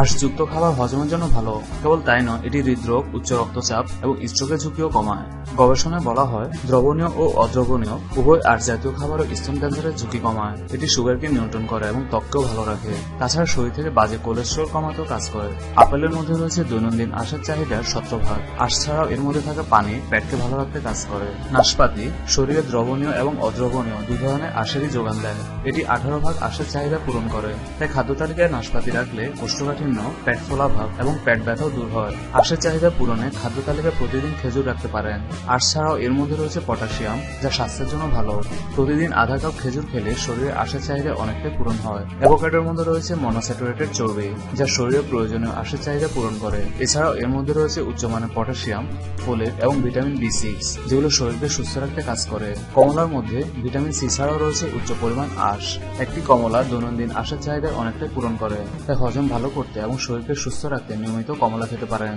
আঁশযুক্ত খাবার হজমের জন্য ভালো। কেবল তাই নয়, এটি হৃদরোগ, উচ্চ রক্তচাপ এবং স্ট্রোকের ঝুঁকিও কমায়। গবেষণায় বলা হয়, দ্রবণীয় ও অদ্রবণীয় উভয় আঁশ জাতীয় খাবার ও স্তন ক্যান্সারের ঝুঁকি কমায়। এটি সুগারকে নিয়ন্ত্রণ করে এবং ত্বককেও ভালো রাখে। তাছাড়া শরীর থেকে বাজে কোলেস্ট্রল কমাতেও কাজ করে। আপেলের মধ্যে রয়েছে দৈনন্দিন আশার চাহিদার শতভাগ আঁশ ছাড়াও এর মধ্যে থাকা পানি পেটকে ভালো রাখতে কাজ করে। নাশপাতি শরীরে দ্রবণীয় এবং অদ্রবণীয় দুই ধরনের আঁশেরই যোগান দেয়। এটি আঠারো ভাগ আঁশের চাহিদা পূরণ করে। তাই খাদ্য তালিকায় নাশপাতি রাখলে কোষ্ঠকাঠিন্য পেট ফোলা ভাব এবং পেট ব্যথাও দূর হয়। আঁশের চাহিদা পূরণে খাদ্য তালিকায় প্রতিদিন খেজুর রাখতে পারেন। আর ছাড়াও এর মধ্যে রয়েছে পটাশিয়াম, যা স্বাস্থ্যের জন্য ভালো। প্রতিদিন আধা কাপ খেজুর খেলে শরীরে আঁশের চাহিদা অনেকটাই পূরণ হয়। অ্যাভোকাডোর মধ্যে রয়েছে মনোস্যাচুরেটেড চর্বি, যা শরীরে প্রয়োজনীয় আঁশের চাহিদা পূরণ করে। এছাড়াও এর মধ্যে রয়েছে উচ্চমানের পটাশিয়াম ফোলেট এবং ভিটামিন বি সিক্স, যেগুলো শরীরকে সুস্থ রাখতে কাজ করে। কমলার মধ্যে ভিটামিন সি ছাড়াও রয়েছে উচ্চ পরিমাণ আঁশ একটি কমলা দৈনন্দিন আঁশের চাহিদা অনেকটাই পূরণ করে, তাই হজম ভালো করতে এবং শরীরকে সুস্থ রাখতে নিয়মিত কমলা খেতে পারেন।